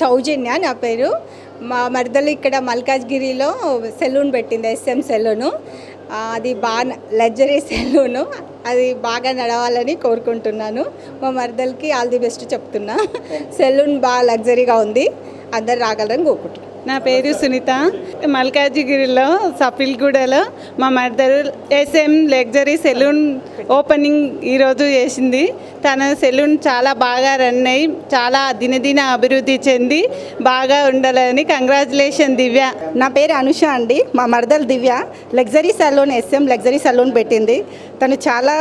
సౌజన్య నా పేరు. మా మరదలు ఇక్కడ మల్కాజ్గిరిలో సెలూన్ పెట్టింది ఎస్ఎం సెలూను. అది బాగా లగ్జరీ సెలూను. అది బాగా నడవాలని కోరుకుంటున్నాను. మా మరదలకి ఆల్ ది బెస్ట్ చెప్తున్నా. సెలూన్ బాగా లగ్జరీగా ఉంది. అందరు రాగలరని కోరుకుంటున్నాను నా పేరు సునీత. మల్కాజిగిరిలో సఫిల్గూడలో మా mother SM luxury salon opening ఈరోజు చేసింది. తన సెలూన్ చాలా బాగా రన్ అయ్యి చాలా దినదిన అభివృద్ధి చెంది బాగా ఉండాలని కంగ్రాచులేషన్ దివ్య. నా పేరు అనుష అండి. మా మరదల్ Divya. Luxury salon SM luxury salon పెట్టింది. తను చాలా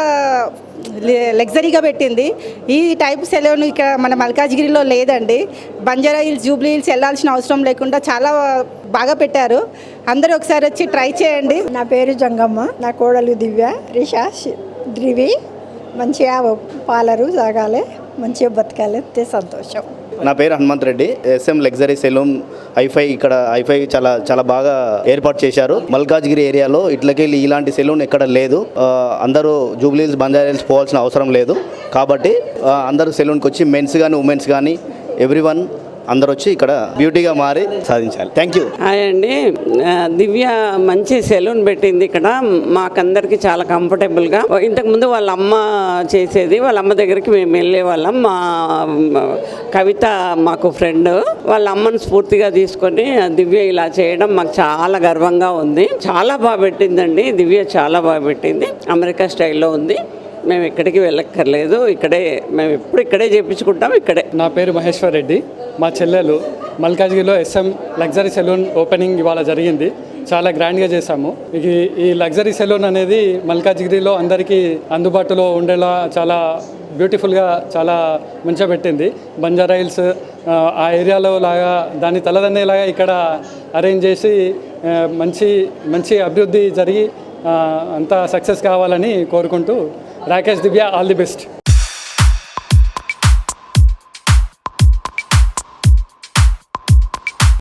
లగ్జరీగా పెట్టింది. ఈ టైప్ సెలూన్ ఇక్కడ మన మల్కాజ్గిరిలో లేదండి. బంజారా హిల్స్ జూబ్లీ హిల్స్ వెళ్ళాల్సిన అవసరం లేకుండా చాలా బాగా పెట్టారు. అందరూ ఒకసారి వచ్చి ట్రై చేయండి. నా పేరు జంగమ్మ. నా కోడలు దివ్య రిషా ధ్రివి. మంచిగా పాలరు సాగాలి. మంచిగా బతకాలి. అంతే సంతోషం. నా పేరు Hanumanth Reddy. SM luxury salon ఐఫై ఇక్కడ ఐఫై చాలా చాలా బాగా ఏర్పాటు చేశారు. మల్కాజ్గిరి ఏరియాలో ఇట్లకెళ్ళి ఇలాంటి సెలూన్ ఎక్కడ లేదు. అందరూ జూబ్లీస్ బంజారాహిల్స్ పోవాల్సిన అవసరం లేదు. కాబట్టి అందరూ సెలూన్కి వచ్చి మెన్స్ కానీ ఉమెన్స్ కానీ ఎవ్రీ వన్ అందరూ వచ్చి ఇక్కడ బ్యూటీగా మారి సాధించాలి. థ్యాంక్ యూ హాయ్ అండి. దివ్య మంచి సెలూన్ పెట్టింది ఇక్కడ. మాకందరికి చాలా కంఫర్టబుల్గా ఇంతకుముందు వాళ్ళ అమ్మ చేసేది వాళ్ళ అమ్మ దగ్గరికి మేము వెళ్ళే వాళ్ళం. మా కవిత మాకు ఫ్రెండ్ వాళ్ళ అమ్మను స్ఫూర్తిగా తీసుకొని దివ్య ఇలా చేయడం మాకు చాలా గర్వంగా ఉంది. చాలా బాగా పెట్టిందండి. దివ్య చాలా బాగా పెట్టింది. అమెరికా స్టైల్లో ఉంది. మేము ఎక్కడికి వెళ్ళక్కర్లేదు. ఇక్కడే మేము ఎప్పుడు ఇక్కడే చేయించుకుంటాం ఇక్కడే. నా పేరు మహేశ్వర్ రెడ్డి. మా చెల్లెలు మల్కాజ్గిరిలో ఎస్ఎం లగ్జరీ సెలూన్ ఓపెనింగ్ ఇవాళ జరిగింది. చాలా గ్రాండ్గా చేశాము. ఇది ఈ లగ్జరీ సెలూన్ అనేది మల్కాజ్గిరిలో అందరికీ అందుబాటులో ఉండేలా చాలా బ్యూటిఫుల్గా చాలా మంచిగా పెట్టింది. బంజారా హిల్స్ ఆ, ఏరియాలో లాగా దాన్ని తలదన్నేలాగా ఇక్కడ అరేంజ్ చేసి మంచి మంచి అభివృద్ధి జరిగి అంతా సక్సెస్ కావాలని కోరుకుంటూ Rakesh Divya all the best.